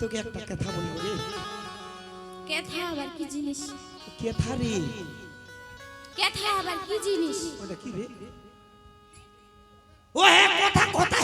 তোকে একটা কথা বলব রে কেথা আবার কি জিনিস? কেথা রে? কেথা আবার কি জিনিস? ওটা কি রে? ও হ্যাঁ কথা কথা।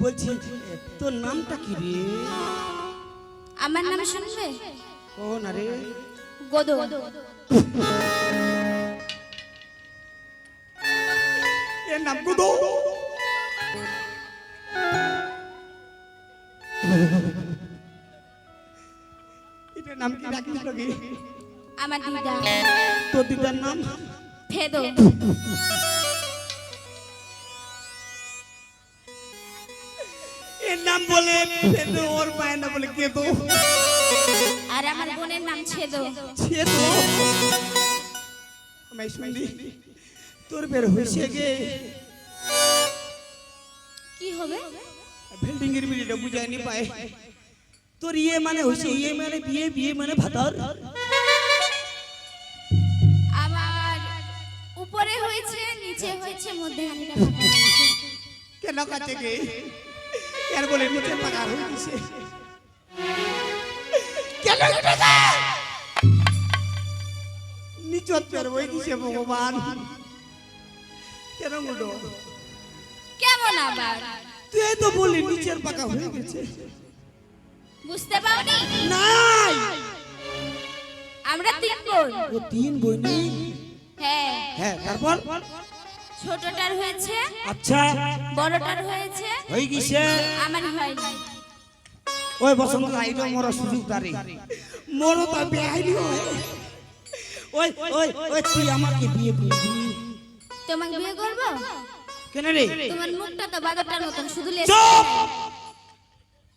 বলছি এ, তোর নামটা কি রে? আমার নাম শুনবে? ও না রে। গোদো এর নাম গুদো। এটার নাম কি রাখিস নাকি আমার দিদা। তোর দিদার নাম? ফেদো। এর নাম বলে ফেদো, ওর মায়ের নাম বলে কেদো। বোনের নাম ছেদো। ছেদো। আমি শুনলি? তোর বের হয়েছে গে। কি হবে? বিল্ডিং এর বিড়িটা বুঝায়নি পায়। তোর ইয়ে মানে হয়েছে ইয়ে মানে বিয়ে বিয়ে মানে ভাতার। আমার উপরে হয়েছে নিচে হয়েছে মধ্যখানিটা। কেন কাছে গে? এর বলে নিচে পাকা হয়ে গেছে। কেন নিচত পের ভগবান। কেন মুডো কেমন আবার? তুই তো বললি নিচের পাকা হয়ে গেছে। বুঝতে পাওনি নাই! আমরা তিন বোন। ও তিন বইনি হ্যাঁ। হ্যাঁ তারপর? ছোটটার হয়েছে আচ্ছা। বড়টার হয়েছে হয়ে গেছে। আমার হয়নি। ওই বসন্ত আইলো মোর সুযোগ দারে মোর তো বেআইনি হয়। ওই ওই ওই তুই আমাকে বিয়ে করবি। তোমাকে বিয়ে করব? কেন রে? তোমার মুখটা তো বাদরটার মতন শুধু লেজ। চুপ!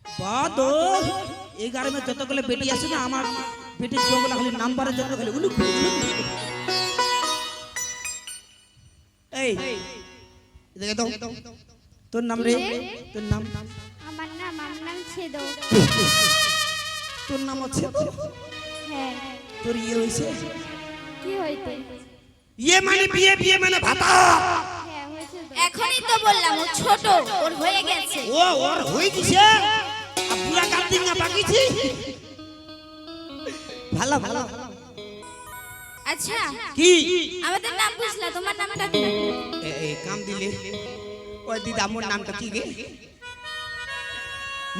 বাদ এই গাড়ি যতগুলো বেটি আছে না আমার বেটির ছোগুলো খালি নাম্বারের জন্য খালি উলুক। এই এদিকে দাও। তোর নাম রে? তোর নাম? আমার নাম আমার নাম ছেদো। তোর নাম আছে হ্যাঁ। তোর ইয়ে হয়েছে? কি হইতে ইয়ে মানে বিয়ে বিয়ে মানে ভাতা। এখনই তো বললাম ও ছোট ওর হয়ে গেছে। ও ওর হয়ে গেছে? পুরা কাটিং না বাকিছি? ভালো ভালো। আচ্ছা কি? আমাদের নাম বুঝলা তোমার নামটা কি এ এ, কাম দিলে। ওই দিদা মোর নামটা কি গে?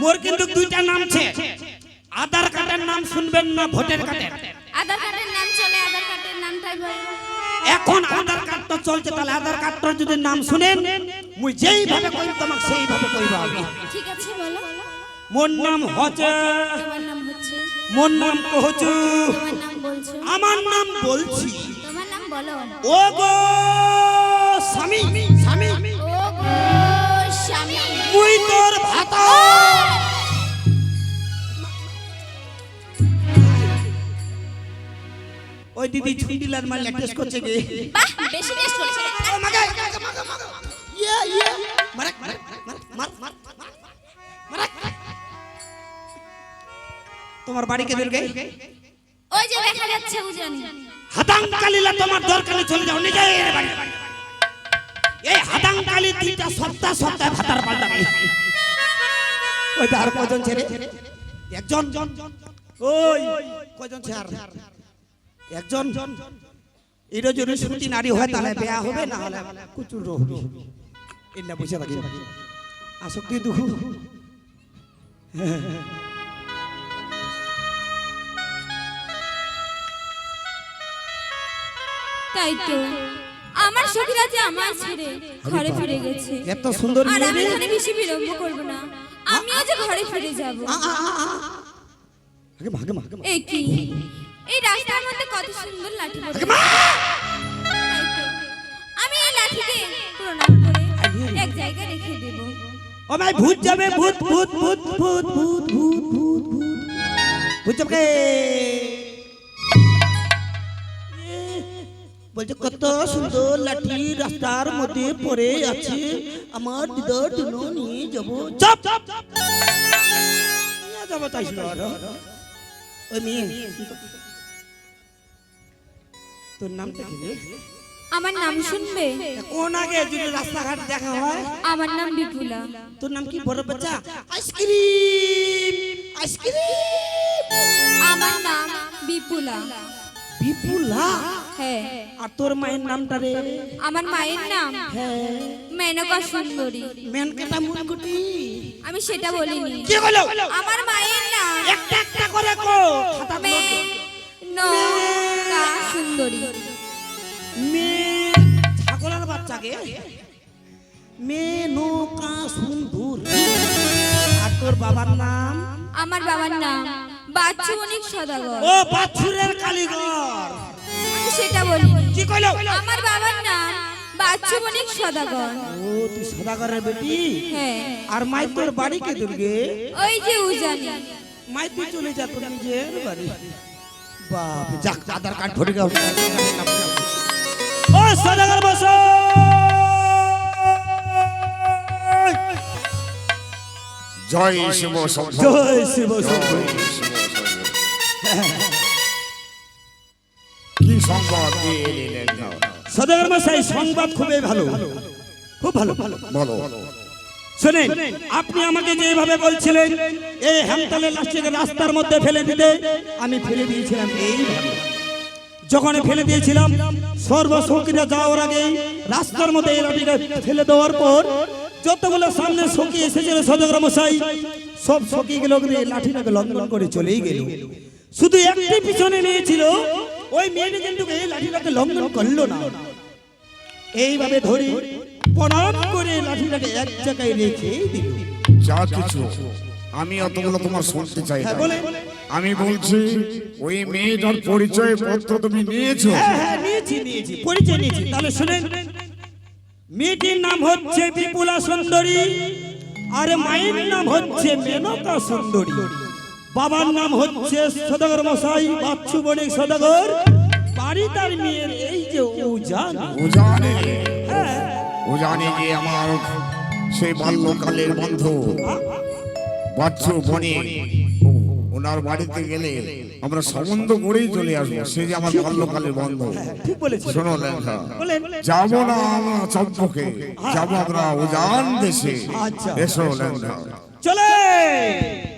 মোর কিন্তু দুইটা নাম আছে আধার কার্ডের নাম শুনবেন না ভোটার কার্ডের। আধার কার্ডের নাম চলে আধার কার্ডের নামটাই বল। এখন আধার কার্ডটা চলছে তাহলে আধার কার্ডটার যদি নাম শুনেন মুই যেইভাবে কইব তোমাকে সেইভাবে কইব আমি। ঠিক আছে বলো। মোর নাম হচ্ছে তোমার নাম হচ্ছে? মোর নাম কহচু। তোমার নাম বলছো? আমার নাম বলছি। তোমার নাম বলো। ও গো স্বামী স্বামী। ও গো স্বামী। মুই তোর ভাতা। ওই দিদি ছুটিলার মাল টেস্ট করছে গে। বাহ বেশি টেস্ট করছে। ও মাগে মাগে মাগে ইয়ে ইয়ে মারে মারে মারে মার মার মারে তোমার বাড়ি কে দিল গে? ওই যে দেখা যাচ্ছে উজানি। হাদাং কালিলা তোমার দরকারে চলে যাও নিজে এর বাড়ি। এই হাদাং কালি তিনটা সপ্তাহ সপ্তাহে ভাতার পাল্টাবে ওই আর কজন ছেড়ে একজন। ওই কজন ছে আর? একজন এটা যদি সুতি নারী হয় তাহলে বেয়া হবে না হলে কুচুর হবে। এটা বসে থাকি আসক্তি দুঃখ তাই তো। আমার সখীরা যে আমার ছেড়ে ঘরে ফিরে গেছে। এত সুন্দর আর আমি এখানে বেশি বিলম্ব করব না। আমিও যে ঘরে ফিরে যাব। আগে আগে মা। এই কি এই রাস্তার মধ্যে কত সুন্দর লাঠি! তাই আমি এই লাঠিকে প্রণাম করে এক জায়গায় রেখে দেব। ও ভাই ভূত যাবে ভূত ভূত ভূত ভূত ভূত ভূত ভূত ভূত। ভূত যাবে। বলছে কত সুন্দর লাঠি রাস্তার মধ্যে পড়ে আছে। আমার দিদার জন্য নিয়ে যাব। চপ! চপ! নিয়ে যাব আর। ওই মেয়ে। তোর নামটা কি রে? আমার নাম শুনবে? কোন আগে যদি রাস্তাঘাট দেখা হয়? আমার নাম বিপুলা। তোর নাম কি বড় বাচ্চা? Ice cream! Ice cream! আমার নাম বিপুলা। বিপুলা? হ্যাঁ। আর তোর মায়ের নামটা রে? আমার মায়ের নাম হ্যাঁ। মেনকা সুন্দরী। মেনকাটা মুনকুটি। আমি সেটা বলিনি। কি হলো? আমার মায়ের নাম একটা একটা করে কো খাতা মেনকা সুন্দরী মেয়ে ছাগলের বাচ্চাকে মেয়ে নৌকা সুন্দর। আর তোর বাবার নাম আমার বাবার নাম বাচ্চু অনেক সদাগর। ও বাছুরের কালীগর। আমি সেটা বলিনি। কি কইলো? আমার বাবার নাম বাচ্চু অনেক সদাগর। ও তুই সদাগরের বেটি? হ্যাঁ। আর মাই তোর বাড়ি কে দুর্গে? ওই যে উজানি। মাই তুই চলে যা তোর নিজের বাড়ি। বাপ যাক আধার কার্ড ভরে গাও ও সদাগর বস। জয় শিব জয় শিব। কি সংবাদ দিয়ে এলেন সদাগর মশাই সংবাদ খুবই ভালো। খুব ভালো। ভালো। বলো শুনেন, আপনি আমাকে যেভাবে বলছিলেন, এই হ্যামতালে লাশটিকে রাস্তার মধ্যে ফেলে দিতে, আমি ফেলে দিয়েছিলাম এইভাবে। যখন ফেলে দিয়েছিলাম সর্বসখীরা যাওয়ার আগে রাস্তার মধ্যে এই লাঠিটা ফেলে দেওয়ার পর যতগুলো সামনে সখী এসেছিল সদগ্রাম মশাই, সব এই লাঠিটাকে লঙ্ঘন করে চলেই গেল। শুধু একটি পিছনে নিয়েছিল, ওই মেয়েটি কিন্তু এই লাঠিটাকে লঙ্ঘন করল না। এইভাবে ধরে প্রণাম করে লাঠিটাকে এক জায়গায় রেখে দিল। যা কিছু আমি অতগুলো তোমার শুনতে চাই না। হ্যাঁ। আমি বলছি ওই মেয়েটার পরিচয় পত্র তুমি নিয়েছো? হ্যাঁ হ্যাঁ নিয়েছি নিয়েছি। পরিচয় নিয়েছি। তাহলে শুনেন। মেয়েটির নাম হচ্ছে বিপুলা সুন্দরী আর মায়ের নাম হচ্ছে মেনকা সুন্দরী। বাবার নাম হচ্ছে সদাগর মশাই বাচ্চু বণিক সদাগর। বাড়ি তার মেয়ের এই যে উজান। ও জানে হ্যাঁ ও জানে যে আমার সেই বাল্যকালের বন্ধু। বাচ্চু বনে ওনার বাড়িতে গেলে আমরা সম্বন্ধ করেই চলে আসব। সে যে আমার বাল্যকালের বন্ধু। শোনো লেখা যাব না আমরা চম্পকে যাব আমরা উজান দেশে। আচ্ছা। এসো লেখা। চলে!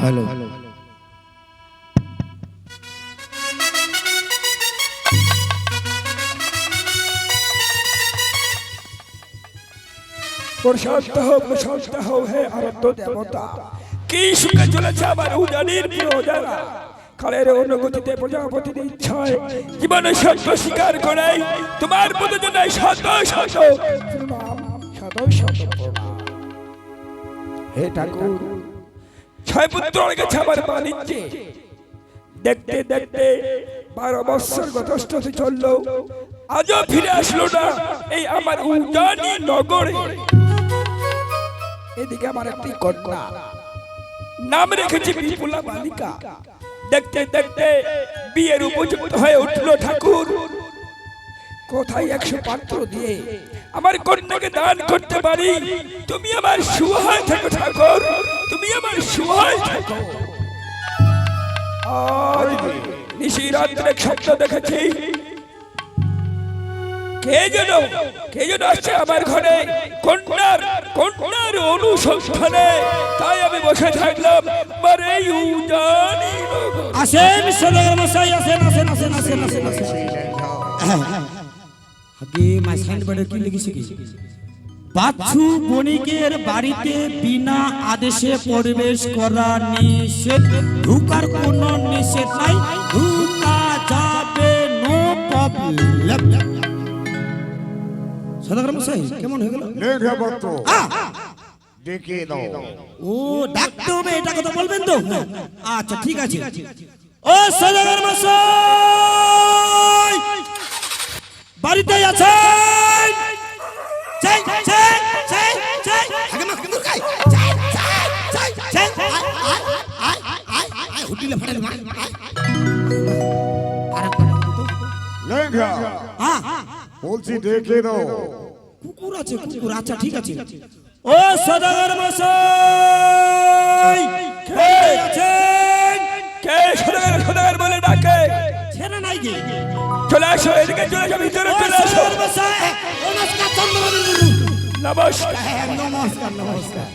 হ্যালো প্রশান্ত হোক প্রশান্ত হোক হে আরত্য দেবতা। কি সুখে চলেছে আমার উজানির প্রজারা কালের অনুগতিতে প্রজাপতির ইচ্ছায় জীবনে সত্য স্বীকার করে তোমার পদে জানাই শত শত শত শত হে ঠাকুর ছয় পুত্র গেছে আমার বাণিজ্যে দেখতে দেখতে বারো বৎসর হতে চলল। আজও ফিরে আসলো না এই আমার উজানি নগরে। এদিকে আমার একটি কন্যা। নাম রেখেছি বিপুলা বালিকা। দেখতে দেখতে বিয়ের উপযুক্ত হয়ে উঠল ঠাকুর। কোথায় একশো পাত্র দিয়ে আমার কন্যাকে দান করতে পারি? তুমি আমার সুহায় থাকো ঠাকুর। তুমি আমার সুহায় থাকো। আজ নিশি রাত্রে স্বপ্ন দেখেছি। কে যেন কে যেন আসছে আমার ঘরে? কন্যার কন্যার অনুসন্ধানে। তাই আমি বসে থাকলাম। নগর। আসেন সদাগর মশাই আসেন আসেন আসেন আসেন আসেন। আসেন আগে মাই সাইনবোর্ডে কি লিখেছে কি? বাচ্চু বণিকের বাড়িতে বিনা আদেশে প্রবেশ করা নিষেধ। ঢুকার কোনো নিষেধ নাই ঢুকা যাবে নো প্রবলেম সদাগর মশাই কেমন হয়ে গেল? আহ! দাও। ও ডাকতে হবে এটা কথা বলবেন তো? আচ্ছা ঠিক আছে। ও সদাগর মশাই! বাড়িতে আছেন। হ্যাঁ। বলছি ডেকে দাও কুকুর আছে কুকুর। আচ্ছা ঠিক আছে। ও সদাগর মশাই কে আছেন? কে সদাগর সদাগর বলে ডাকে ছেড়ে নাই গে। চলে আসো এদিকে চলে যাও ভিতরে চলে আসো। নমস্কার চন্দ্রবাবু নমস্কার। হ্যাঁ, নমস্কার নমস্কার।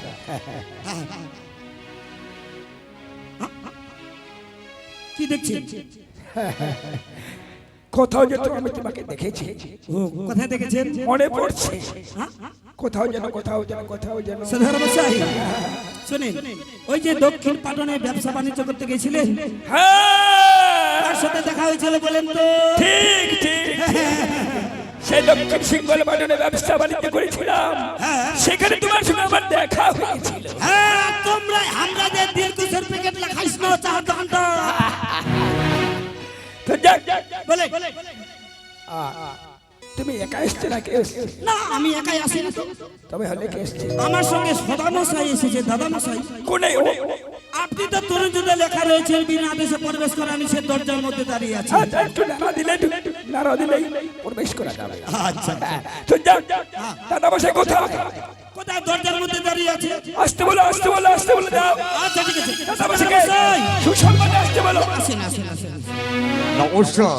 কি দেখছেন কোথাও যেত আমি তোমাকে দেখেছি। কোথায় দেখেছেন? মনে পড়ছে। হ্যাঁ? কোথাও যেন কোথাও যেন কোথাও যেন। শুনেন ওই যে দক্ষিণ পাটনে ব্যবসা বাণিজ্য করতে গেছিলেন? হ্যাঁ। সাথে দেখা হয়েছিল বলেন তো? ঠিক ঠিক সে দক্ষিণ সিঙ্গল বাটনে ব্যবসা বাণিজ্য করেছিলাম। সেখানে তোমার সঙ্গে আমার দেখা হয়েছিল। হ্যাঁ তোমরা আমরা যে দীর্ঘ সার্টিফিকেট লেখাইছ না চা দোকানটা তো যাক, যাক, যাক। বলে তুমি একা এসছো না কে? না আমি একাই আসি না তবে হলে কে এসছে। আমার সঙ্গে সদা মশাই এসেছে দাদা মশাই কোনে আপনি তো তরুণ যুদ্ধে লেখা রয়েছে বিনা আদেশে প্রবেশ করা নিষেধ দরজার মধ্যে দাঁড়িয়ে আছে। আচ্ছা, একটু নাড়া দিলে একটু নাড়া দিলেই প্রবেশ করা যাবে। আচ্ছা তো যাক, দাদা বসে কোথায় কোথায় দরজার মধ্যে দাঁড়িয়ে আছে? আসতে বলো আসতে বলো আসতে বলো যাও আচ্ছা ঠিক আছে। দাদা বসে কে মশাই আসতে বলো। আসেন আসেন আসেন নমস্কার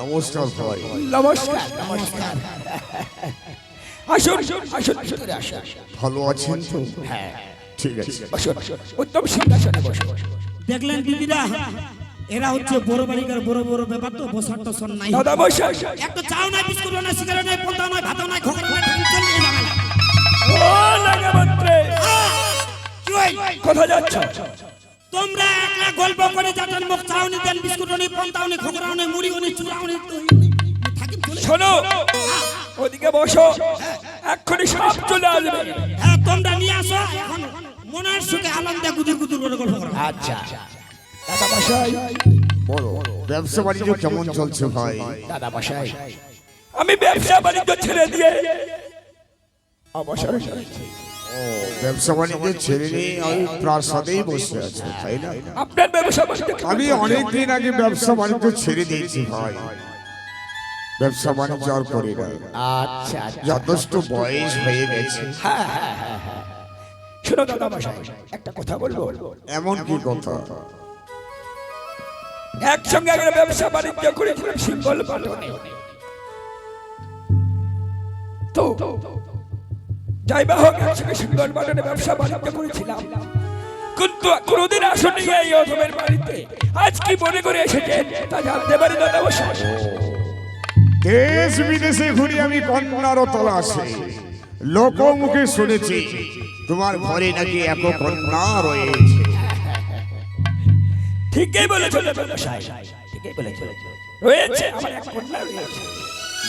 নমস্কার ভাই নমস্কার। নমস্কার। আসুন আসুন আসুন। ভালো আছেন তো? হ্যাঁ। ঠিক আছে উত্তম সিংহাসনে দেখলেন দিদিরা এরা হচ্ছে বড় বাড়িকার বড় বড় ব্যাপার তো বসার টসন নাই দাদা বসে একটা চাও নাই বিস্কুট নাই সিগারেট নাই পন্তা নাই ভাত নাই খোকর নাই চল জামাই ও লাগা মন্ত্রে কোথায় যাচ্ছ তোমরা একলা গল্প করে যাতেন মুখ চাউনি দেন বিস্কুট নি পন্তা নি খোকর নি মুড়ি নি চুড়া নি থাকি চলে শোনো ওদিকে বসো এক্ষুনি সব চলে আসবে হ্যাঁ তোমরা নিয়ে আসো এখন মনের সুখে আনন্দে গুদুর গুদুর করে গল্প করো আচ্ছা। দাদা বসাই বলো। ব্যবসা বাণিজ্য কেমন চলছে ভাই? দাদা বসাই আমি ব্যবসা বাণিজ্য ছেড়ে দিয়ে অবসর ও ব্যবসা বাণিজ্য ছেড়ে নিয়ে আমি প্রাসাদেই বসে আছি তাই না? আপনার ব্যবসা বাণিজ্য আমি অনেকদিন আগে ব্যবসা বাণিজ্য ছেড়ে দিয়েছি ভাই। ব্যবসা বাণিজ্য আর করি না। আচ্ছা যথেষ্ট বয়স হয়ে গেছে। শোনো দাদা বসাই একটা কথা বলব? এমন কি কথা? একসঙ্গে আগে ব্যবসা বাণিজ্য করেছিলাম তো যাই বা হোক একসঙ্গে ব্যবসা বাণিজ্য করেছিলাম। কিন্তু কোনোদিন আসনি এই অধমের বাড়িতে। আজ কি মনে করে এসেছে তা জানতে পারি দাদা বসাই দেশ বিদেশে ঘুরি আমি কন্যার তলাশে লোকমুখে শুনেছি। তোমার ঘরে নাকি এক কন্যা রয়েছে? ঠিকই বলেছ ঠিকই বলেছ। রয়েছে আমার এক কন্যা রয়েছে।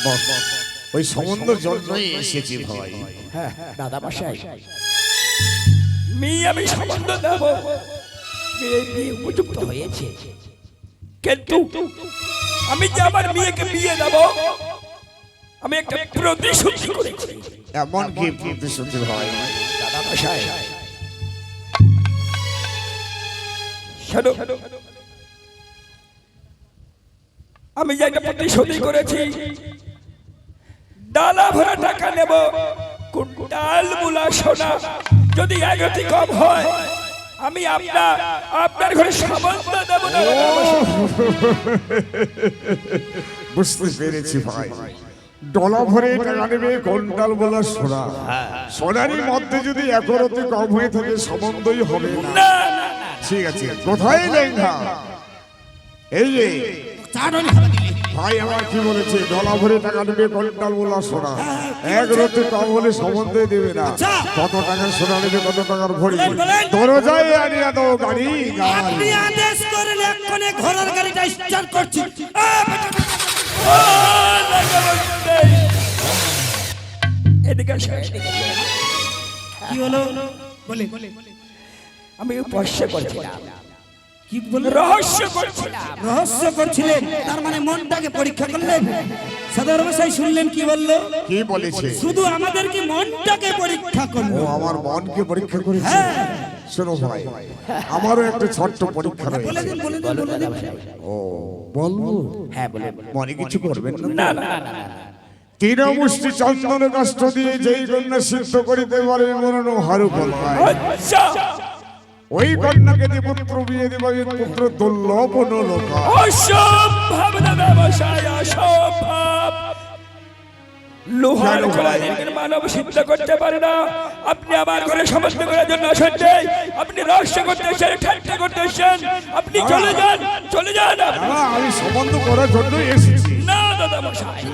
বাহ, ওই সম্বন্ধ জন্যই এসেছি ভাই। হ্যাঁ দাদা বসাই মেয়ে আমি সম্বন্ধ দেব মেয়ে বিয়ে উপযুক্ত হয়েছে। কিন্তু আমি যে আমার মেয়েকে বিয়ে দেব আমি একটা প্রতিশ্রুতি করেছি। এমন কি প্রতিশ্রুতি ভাই? শোনো, আমি যে একটা করেছি ডালা ভরা টাকা নেব কুইন্টাল মুলা সোনা। যদি এগতি কম হয়, আমি আপনার আপনার ঘরে সামন্ত দেব না। বুঝতে পেরেছি ভাই। ডলা ভরে টাকা নেবে কন্টাল বলা সোনা। সোনারই মধ্যে যদি একরতি কম হয়ে থাকে সম্বন্ধই হবে না। ঠিক আছে কোথায় লেঙ্গা এই যে ভাই আমার কি বলেছে ডলা ভরে টাকা নেবে কন্টাল বলা সোনা। এক রতি কম হলে সম্বন্ধে দেবে না। আচ্ছা। কত টাকার সোনা নেবে কত টাকার ভরি। দরজায় আনিয়া দাও গাড়ি আপনি আদেশ এক্ষণে ঘোড়ার গাড়িটা স্টার্ট করছি। এদিকে আসো, কি হলো? বলে আমি উপস্য করছিলাম। কি বললেন রহস্য করছিলাম। রহস্য করছিলেন। তার মানে মনটাকে পরীক্ষা করলেন। শুনলেন কি বলল? কি বলেছে? শুধু আমাদের কি মনটাকে পরীক্ষা ও করল আমার মনকে পরীক্ষা করেছে। হ্যাঁ। শোনো ভাই আমারও একটা ছোট্ট পরীক্ষা বলে রয়েছে। ও বলব? হ্যাঁ বলে মনে কিছু করবেন না না না। না, না না। মুষ্টি চন্দন কাষ্ঠ দিয়ে যেই কন্যা সিদ্ধ করিতে পারে মরণ হারু ফলায় আচ্ছা। ওই কন্যাকে দিয়ে পুত্র বিয়ে দিবে পুত্র দুর্লভ লোকা অসম্ভব না ব্যবসায় অসম্ভব। লোহার কেন মানব সিদ্ধ করতে পারে না। আপনি আমার ঘরে সমস্ত করার জন্য আসেন আপনি রহস্য করতে এসেছেন ঠাট্টা করতে এসেছেন। আপনি চলে যান চলে যান। আমি সম্বন্ধ করার জন্য এসেছি। না দাদা মশাই।